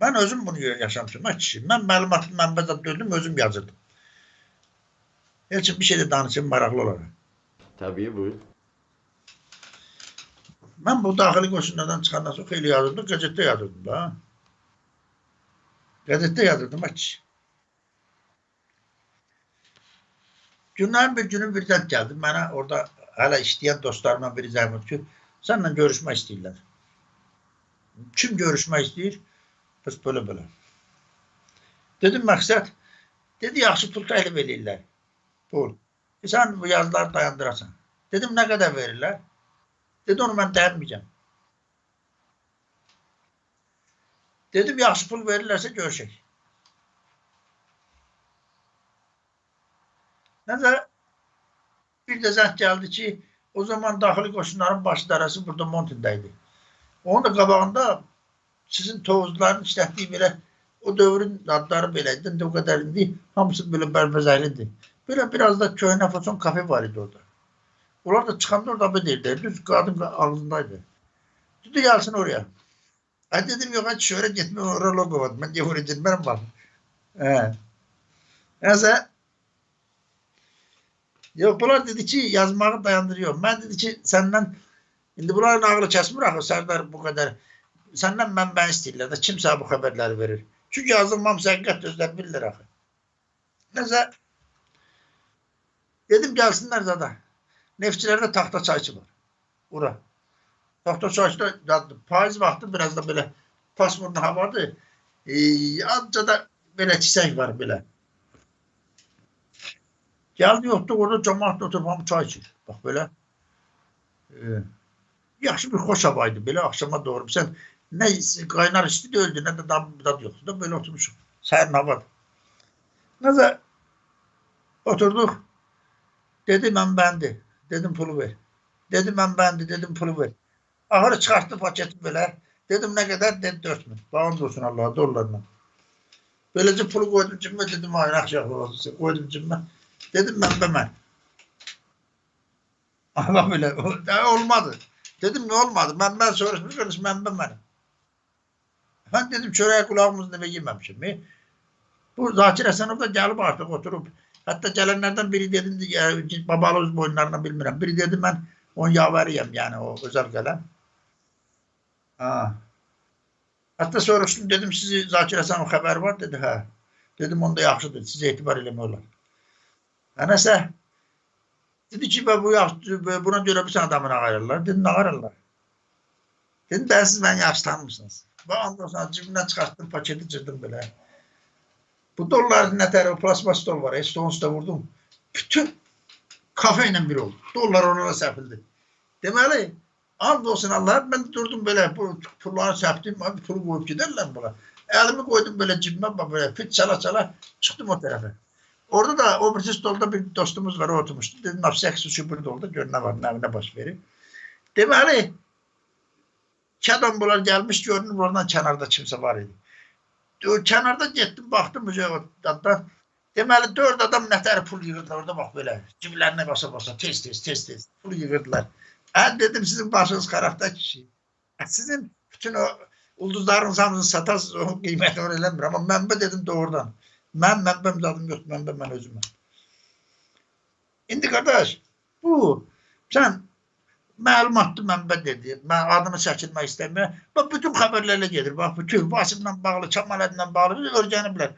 Mən özüm bunu yaşamışım. Mən kişi. Mən məlumatı mənbədə döndüm, özüm yazırdım. Heç bir şey də danışım maraqlı olaraq. Tabii buyur. Mən bu daxili qoşunlardan çıxandan sonra xeyli yazırdım, qəzetdə yazırdım da. Qəzetdə yazırdım ha kişi. Günlərin bir günü bir zət gəldi. Mənə orada hələ işləyən dostlarımdan biri zəhmət ki, sənlə görüşmək istəyirlər. Kim görüşmək istəyir? Böyle böyle. Dedim məqsəd, dedi yaxşı pul təklif edirlər. Pul. E, sən bu yazıları dayandırasan. Dedim nə qədər verirlər? Dedi onu mən dayanmayacağım. Dedim yaxşı pul verirlərsə görüşək. Nəzə bir də zəng gəldi ki, o zaman daxili qoşunların baş idarəsi burada Montindəydi. Onun da qabağında sizin Tovuzların işlətdiyi belə o dövrün adları belə idi. O qədər indi hamısı belə bərbəzəlidir. Belə biraz da köhnə fason kafe var idi orada. Onlar da çıxanda orada bir deyirdi. Düz qadın ağzındaydı. Dedi gelsin oraya. Ay dedim yok hadi şöyle gitme oraya logo var. Ben diye oraya gitmem var. He. Neyse. Yok bunlar dedi ki yazmağı dayandırıyor. Ben dedi ki senden indi bunların ağlı kesmir axı Serdar bu kadar. Senden ben ben istəyirlər də kimsə bu xəbərləri verir. Çünki yazılmam həqiqət özlər bilirlər axı. Neyse. Dedim gelsinler zaten. Neftçilerde tahta çayçı var. Ura. Tahta çayçıda payız vaxtı biraz da böyle pasmurlu havadır. Ee, azca da böyle çiçek var böyle. Geldi yoktu orada cemaat oturup hamı çay içir. Bak böyle. Ee, yaxşı bir xoş havaydı. Böyle akşama doğru. Sen ne kaynar isti de öldü ne de dam dam yoktu da böyle oturmuşum. Serin hava. Neyse oturduk. Dedi ben bendi. Dedim pulu ver. Dedim ben bendi. Dedim pulu ver. Ahırı çıkarttı paketi böyle. Dedim ne kadar? Dedi dört bin. Bağım olsun Allah'a dolarla. Böylece pulu koydum cimme dedim hayır akşam olsun. Koydum cimme. Dedim ben ben böyle daha olmadı. Dedim ne olmadı? Ben ben konuş ben ben ben. Ben dedim çöreğe kulağımızın eve girmemişim. mi? Bu Zakir Hasanov da gelip artık oturup hatta gelenlerden biri dedim ya, babalız boyunlarına bilmiyorum. Biri dedim ben on yaveriyim yani o özel gelen. Ha. Hatta soruştum dedim sizi Zakir Hasanov haber var dedi ha. Dedim onda yaxşıdır size etibar eləmək Ha nəsə dedi ki bu yaxşı buna göre bir sen adamını ağırırlar. Dedim ne ağırırlar? Dedim ben siz beni yaxşı tanımırsınız. Və ondan sonra cibimdən çıxartdım, paketi cırdım belə. Bu dolların nə tərəfi plasmas dol var. Estons da vurdum. Bütün kafe ilə bir oldu. Dollar onlara səpildi. Deməli, and olsun Allah, mən durdum belə, bu pulları səpdim, pulu qoyub gedərlər buna. Əlimi qoydum belə cibimə, belə fit çala-çala çıxdım o tərəfə. Orada da o birisi stolda bir dostumuz var, o oturmuşdu. Dedim, nafsəksi şu burada oldu, gör nə var, nə, nə baş verir. Deməli, Kədan bunlar gəlmiş görünür oradan kənarda kimsə var idi. O kənarda getdim baxdım müzeyyə Deməli dörd adam nətər pul yığırdılar orada bax belə. Ciblərinə basa basa tez tez tez tez pul yığırdılar. Hə dedim sizin başınız xarabda kişi. Sizin bütün o ulduzların hamısını satasınız o qiyməti onu eləmir. Amma mənbə dedim doğrudan. Mən mənbəm zadım yoxdur. Mənbə mən özüməm. İndi qardaş bu sən məlumatlı mənbə dedi. Mən adını çəkilmək istəmirəm. Bax bütün xəbərlərlə gedir. Bax bütün Vasiflə bağlı, Kəmalədlə bağlı öyrəniblər.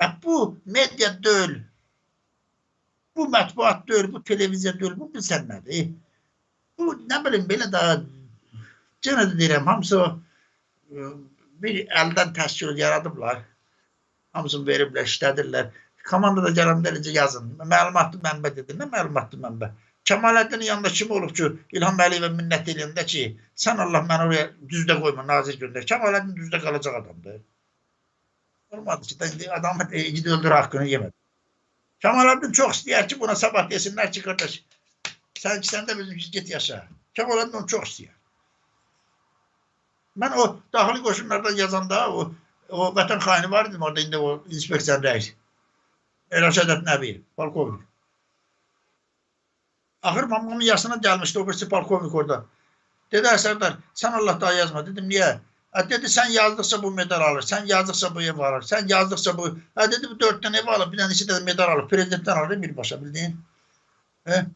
Hə, bu media deyil. Bu mətbuat deyil, bu televiziya deyil, bu bilsən nədir? Bu nə bilim belə daha yenə də deyirəm, hamısı e, bir əldən təşkil yaradıblar. Hamısını veriblər, işlədirlər. Komandada gələndə necə yazın. Məlumatlı mənbə dedi. Nə məlumatlı mənbə? Kemalettin'in yanında kim olup ki İlham Aliyev'e minnet elinde ki sen Allah beni oraya düzde koyma nazir gönder. Kemalettin düzde kalacak adamdı. Olmadı ki adam gidi öldür hakkını yemedi. Kemalettin çok istiyor ki buna sabah desinler ki kardeş sen, sen de bizim git yaşa. Kemalettin onu çok istiyor. Ben o dahili koşunlarda yazanda o, o vatan haini vardı orada indi o inspeksiyon reis. El Aşadat Nebi, Polkovnik. Axır mamamın yaşına gəlmişdi o birisi polkovnik orada. Dedi Əsərdar, sən Allah daha yazma. Dedim, niyə? Ha dedi sen yazdıkça bu medal alır. Sen yazdıkça bu ev alır. Sen yazdıkça bu. Ha dedi bu dört tane ev alır. Bir tanesi de medal alır. Prezidentten alır birbaşa bildiğin. He?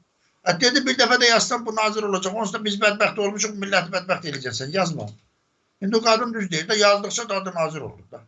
Ha dedi bir defa da yazsam bu nazır olacak. Onsuz da biz bedbaht olmuşuz. Milleti bedbaht edeceksin. Yazma. Şimdi o kadın düz değil de yazdıkça da adı nazır olur da.